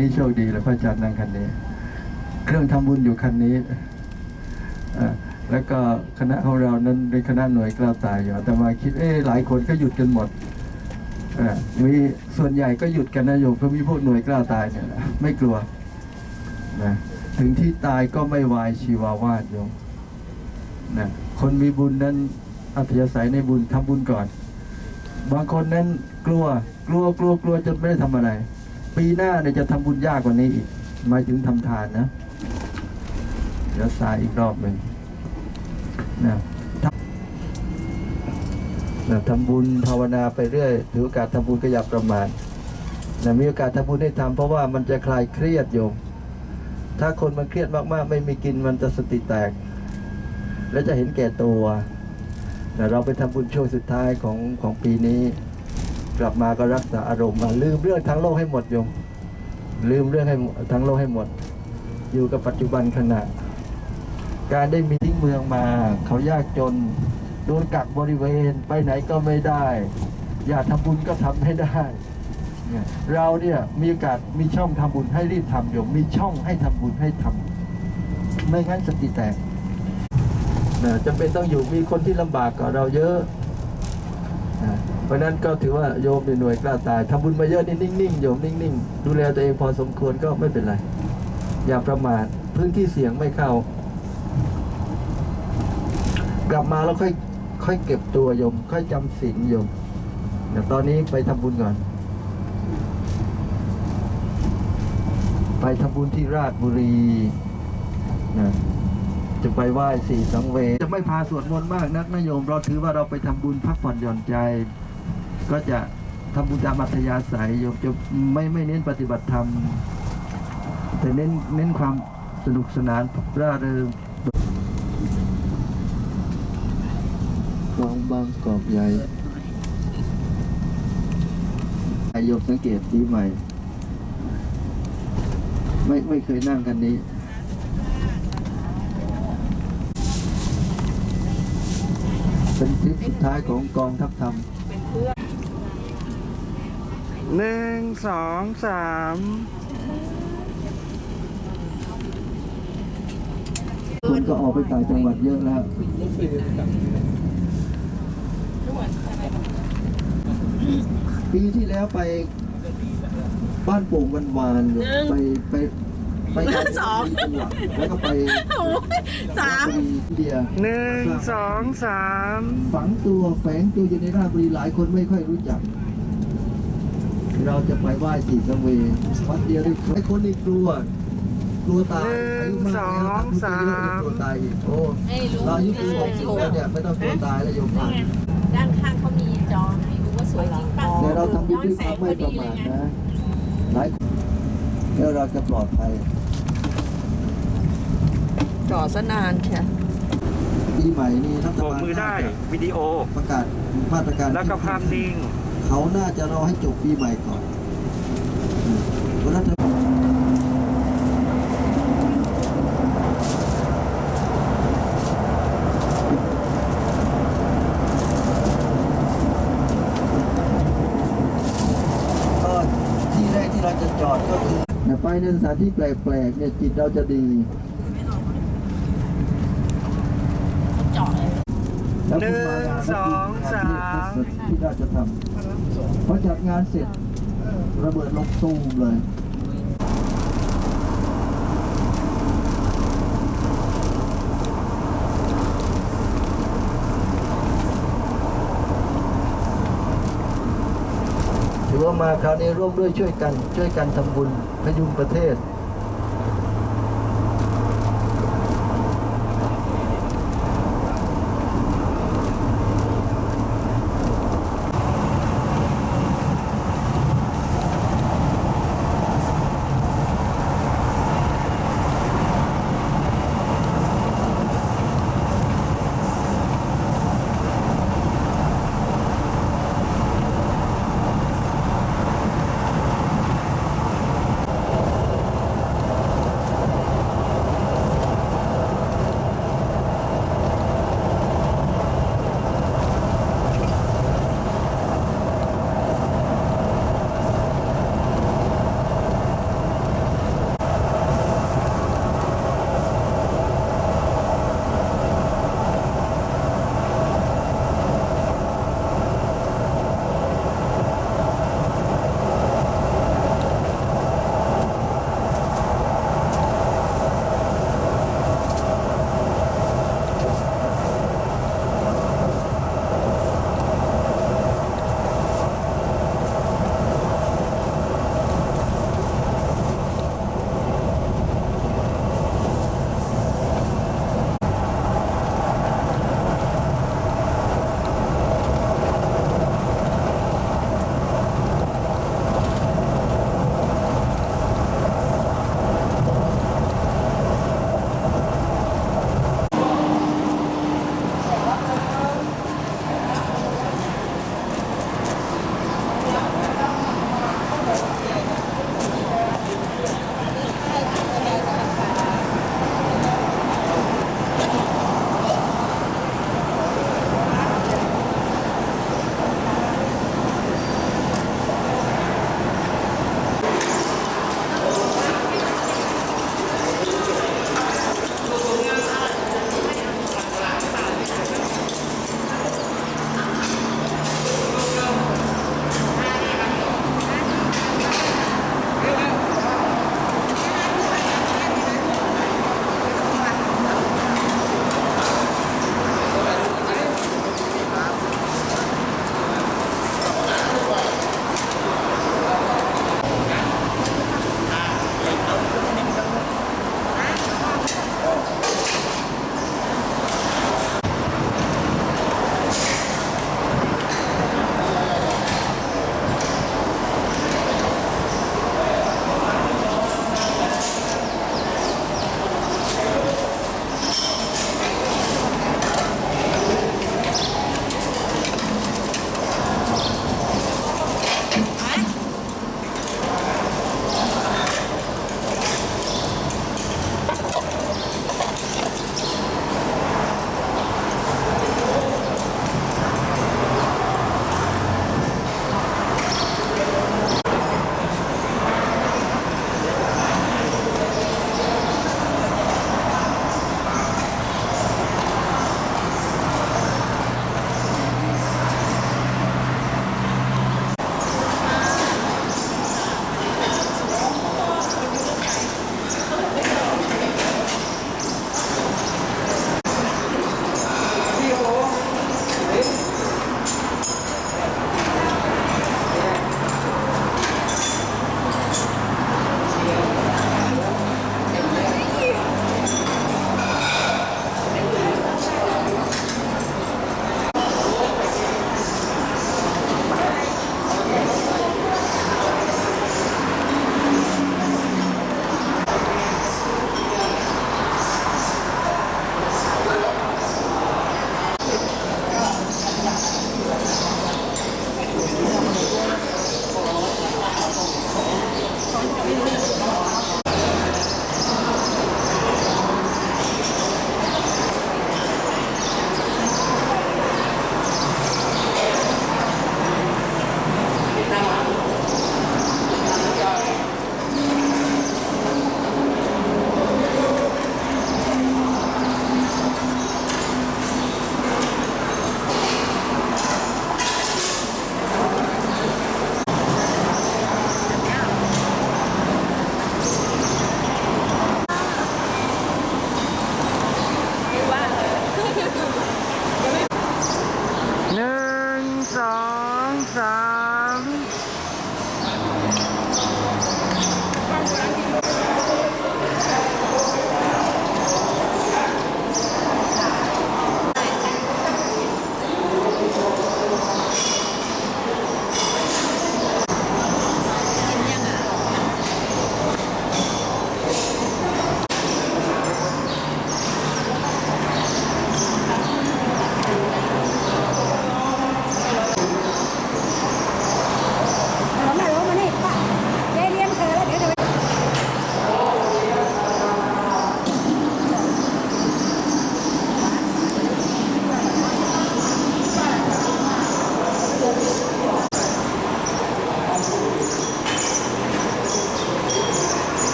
นี้โชคดีเลยพระอาจารย์นั่งคันนี้ เครื่องทำบุญอยู่คันนี้อแล้วก็คณะของเรานั้นเป็นคณะหน่วยกล้าตายอยู่แต่มาคิดเอ๊หลายคนก็หยุดกันหมดมีส่วนใหญ่ก็หยุดกันนะโยมเพราะมีพวกหน่วยกล้าตายเนี่ยไม่กลัวนะถึงที่ตายก็ไม่วายชีวาวาดโยมนะคนมีบุญนั้นอัธยาศัยในบุญทำบุญก่อน บางคนนั้นกลัวกลัวกลัวกลัวจนไม่ได้ทำอะไร ปีหน้าเนี่ยจะทำบุญยากกว่านี้อีกหมายถึงทำทานนะเดี๋ยวสายอีกรอบหนึ่งนะทำนะทำบุญภาวนาไปเรื่อย ถือโอกาสทำบุญก็อย่าประมาทนะมีโอกาสทำบุญให้ทำเพราะว่ามันจะคลายเครียดโยม ถ้าคนมันเครียดมากๆ ไม่มีกินมันจะสติแตก และจะเห็นแก่ตัวนะเราไปทำบุญช่วงสุดท้ายของของปีนี้ กลับมาก็รักษาอารมณ์มาลืมเรื่องทั้งโลกให้หมดโยม ลืมเรื่องให้ทั้งโลกให้หมด อยู่กับปัจจุบันขณะ การได้มีทิ้งเมืองมา เขายากจนโดนกักบริเวณไปไหนก็ไม่ได้ อยากทำบุญก็ทำไม่ได้เราเนี่ยมีโอกาสมีช่องทำบุญให้รีบทำโยมมีช่องให้ทำบุญให้ทำไม่งั้นสติแตกนะจำเป็นต้องอยู่มีคนที่ลำบากกว่าเราเยอะนะ เพราะนั้นก็ถือว่าโยมเป็นหน่วยกล้าตายทำบุญมาเยอะนี่นิ่งๆโยมนิ่งๆ ดูแลตัวเองพอสมควรก็ไม่เป็นไร อย่าประมาทพื้นที่เสี่ยงไม่เข้า กลับมาแล้วค่อยค่อยเก็บตัวโยม ค่อยจำศีลโยมเดี๋ยวตอนนี้ไปทำบุญก่อน ไปทำบุญที่ราชบุรีนะจะไปไหว้สี่สังเวยจะไม่พาสวดมนต์มากนักนะโยม เราถือว่าเราไปทำบุญพักผ่อนหย่อนใจ ก็จะทำบุญตามอัธยาศัยโยมจะไม่ไม่เน้นปฏิบัติธรรม แต่เน้นเน้นความสนุกสนานร่าเริงคลองบางกอกใหญ่อาโยมสังเกตดีใหม่ ไม่ไม่เคยนั่งกันนี้เป็นทริปสุดท้ายของกองทัพธรรม หนึ่งสองสามคนก็ออกไปต่างจังหวัดเยอะแล้วปีที่แล้วไปบ้านโป่งวันวานอยู่ไปไปไปสองแล้วก็ไปโอ้ยสามราชบุรีอินเดียหนึ่งสองสามฝังตัวแฝงตัวอยู่ในราชบุรีหลายคนไม่ค่อยรู้จัก เราจะไปไหว้สี่สังเวยวัดเดียวได้ไอ้คนนี้กลัว กลัวตายอายุมากแล้วทำบุญเยอะจะกลัวตายอีกโอ้เราอายุคือหกสิบแล้วเนี่ยไม่ต้องกลัวตายแล้วโยมผ่านด้านข้างเขามีจอให้รู้ว่าสวยจริงป่ะแต่เราทำบุญด้วยความไม่ประมาทนะหลายคนแล้วเราจะปลอดภัยจอซะนานแค่ปีใหม่นี้รัฐบกาลมือได้วิดีโอประกาศมาตรการแล้วก็ภาพนิ่ง เขาน่าจะรอให้จบปีใหม่ก่อนอืมเพราะรัฐบาลก็ที่แรกที่เราจะจอดก็คือเนี่ยไปในสถานที่แปลกๆเนี่ยจิตเราจะดีจอเลยแล้วคุณมางานหนึ่งสองสาที่ราชธรรมพอจัดงานเสร็จระเบิดลงตูมเลยถือว่ามาคราวนี้ร่วมด้วยช่วยกัน ช่วยกันทำบุญพยุงประเทศ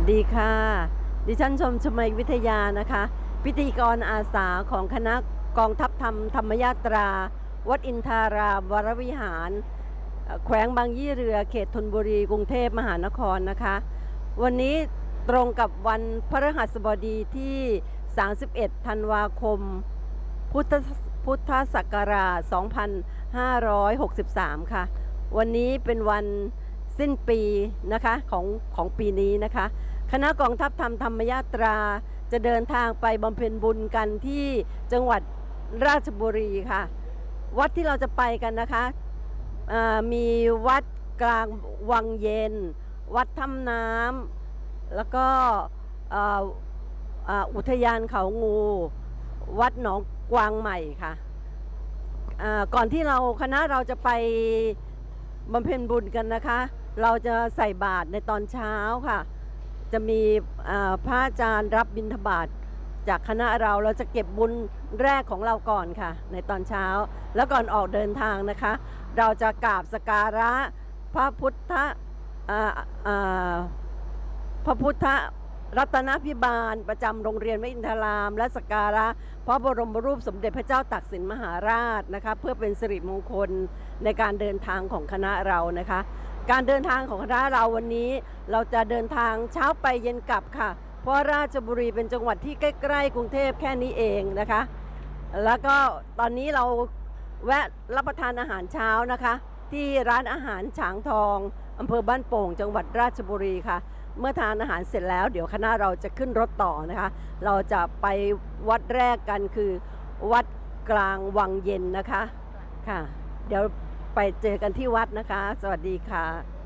วัสดีค่ะ ดิฉันชมชมัยวิทยานะคะ พิธีกรอาสาของคณะกองทัพธรรมธรรมยาตรา วัดอินทารามวรวิหาร แขวงบางยี่เรือเขตธนบุรีกรุงเทพมหานครนะคะ วันนี้ตรงกับวันพฤหัสบดีที่ 31 ธันวาคม พุทธพุทธศักราช 2563 ค่ะ วันนี้เป็นวัน สิ้นปีนะคะของของปีนี้นะคะ คณะกองทัพธรรมธรรมยาตราจะเดินทางไปบำเพ็ญบุญกันที่จังหวัดราชบุรีค่ะ วัดที่เราจะไปกันนะคะมีวัดกลางวังเย็น วัดถ้ำน้ำแล้วก็อุทยานเขางู วัดหนองกวางใหม่ค่ะก่อนที่เราคณะเราจะไปบำเพ็ญบุญกันนะคะ เราจะใส่บาตรในตอนเช้าค่ะ จะมีอ่าพระอาจารย์รับบิณฑบาตจากคณะเราเราจะเก็บบุญแรกของเราก่อนค่ะ ในตอนเช้าแล้วก่อนออกเดินทางนะคะ เราจะกราบสการะพระพุทธพระพุทธรัตนพิบาลประจำโรงเรียนวิอินทราม และสการะพระบรมรูปสมเด็จพระเจ้าตากสินมหาราชนะคะเพื่อเป็นสิริมงคลในการเดินทางของคณะเรานะคะ การเดินทางของคณะเราวันนี้เราจะเดินทางเช้าไปเย็นกลับค่ะ เพราะราชบุรีเป็นจังหวัดที่ใกล้ๆกรุงเทพแค่นี้เองนะคะ แล้วก็ตอนนี้เราแวะรับประทานอาหารเช้านะคะ ที่ร้านอาหารฉางทองอำเภอบ้านโป่ง จังหวัดราชบุรีค่ะ เมื่อทานอาหารเสร็จแล้ว เดี๋ยวคณะเราจะขึ้นรถต่อนะคะ เราจะไปวัดแรกกันคือ วัดกลางวังเย็นนะคะค่ะ เดี๋ยว ไปเจอกันที่วัดนะคะ สวัสดีค่ะ